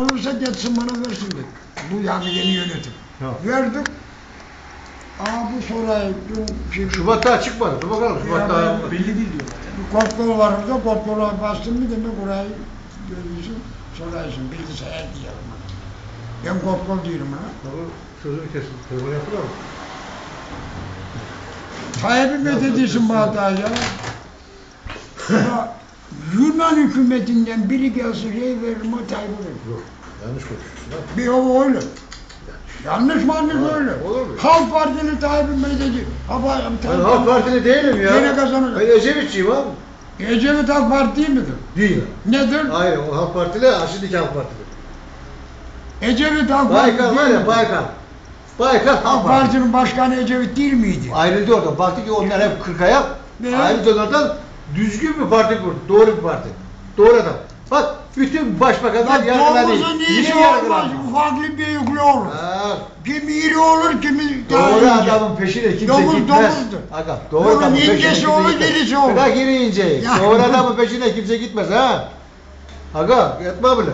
olursa geçsin bana versin dedi. Bu yani yeni yönetim. Ha. Verdik. Aa bu sonra dün şey, Şubat daha çıkmadı. Dur bakalım Şubat daha. Belli değil diyorlar yani. Kontrol var orada, kontrola bastın mı demek orayı görüyorsun, sorarsın, bilgisayar diyelim bana. Ben kontrol diyorum ona. Tabii sözünü kesin. Telefon yaptılar mı? Tayyip'i methediyorsun bana daha ya. Ya Yunan hükümetinden biri gelse şey veririm o Tayyip'i. Yok. Yanlış konuşuyorsun. ha. Bir o öyle. Yanlış mı yanlış Ha, öyle. olur mu? Halk Partili Tayyip'i methediyor. Hava, Ben Halk Partili değilim ya. Yine kazanacak. Ben Ecevitçiyim abi. Ecevit Halk Parti değil midir? Değil. Nedir? Hayır o Halk Partili, şimdiki Halk Partili. Ecevit Halk Parti Baykan var değil ya mi? Baykan. Baykan Halk Halk Partili. Parti'nin başkanı Ecevit değil miydi? Ayrıldı orada. Baktı ki onlar hep kırka yap. Ne? Ayrıldı onlardan düzgün bir parti kurdu. Doğru bir parti. Doğru adam. Bak bütün başbakanlar Ya yargılanıyor. domuzun iyisi Niye olmaz, yargılanıyor? farklı bir yüklü olur. Ha, Kimi iri olur, kimi daha Doğru ince. adamın peşine kimse Domuz gitmez. domuzdur. Aga, doğru Bunun adamın peşine incesi kimse olur, gitmez. gerisi olur. Bırak iri inceyi. Ya. Doğru adamın peşine kimse gitmez ha. Aga yatma bile.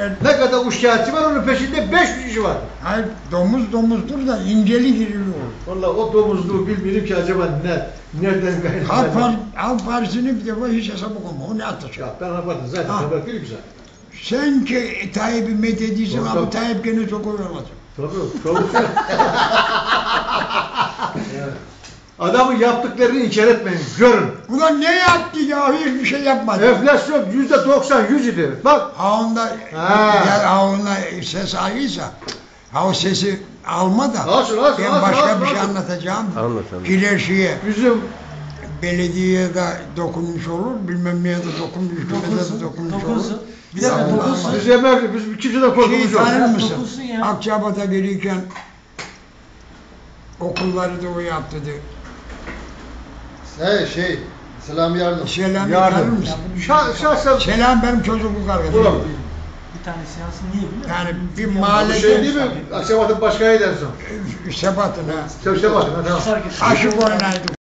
Evet. Ne kadar uçkağıtçı var onun peşinde 500 kişi var. Hayır, domuz domuzdur da inceli irili olur. Vallahi o domuzluğu bilmiyorum ki acaba ne, nereden Halk. Par Halk Partisi'ni bir defa hiç hesap okuma, o ne atacak? Ya ben yapardım zaten Ha. haber değilim zaten. Sen ki Tayyip'i methediyorsun, yok. Tayyip gene çok oy alacak. Tabii, tabii. Adamın yaptıklarını inkar etmeyin, görün. Ulan ne yaptı ya? Hiçbir şey yapmadı. Enflasyon yüzde 90, 100 idi. Bak, Ha onda, Ha. eğer ha onda ses ayıysa, ha o sesi alma da, Alsın, alsın, ben alsın, başka alsın, bir şey alsın. anlatacağım. Anlat, anlat. Kilerşiye, bizim belediyeye de dokunmuş olur, bilmem neye de dokunmuş, hükümete de Dokunsun, dokunmuş dokunsun. olur. Bir dakika, Ya dokunsun. biz emekli, biz kimseden Şeyi korkumuz yok. tanır mısın? Dokunsun ya. Akçabat'a gelirken okulları da o yaptı de. He şey, selam yardım. Selam Yardım. Şah, şahsen Selam benim çocukluk arkadaşım. Ulan. Bir tane seansı niye biliyor musun? Yani bir mahalle- bu şey değil mi? Akşabat'ın başkanı en son. Sebat'ın ha. Köşte bakın. ha, Aşık oynaydık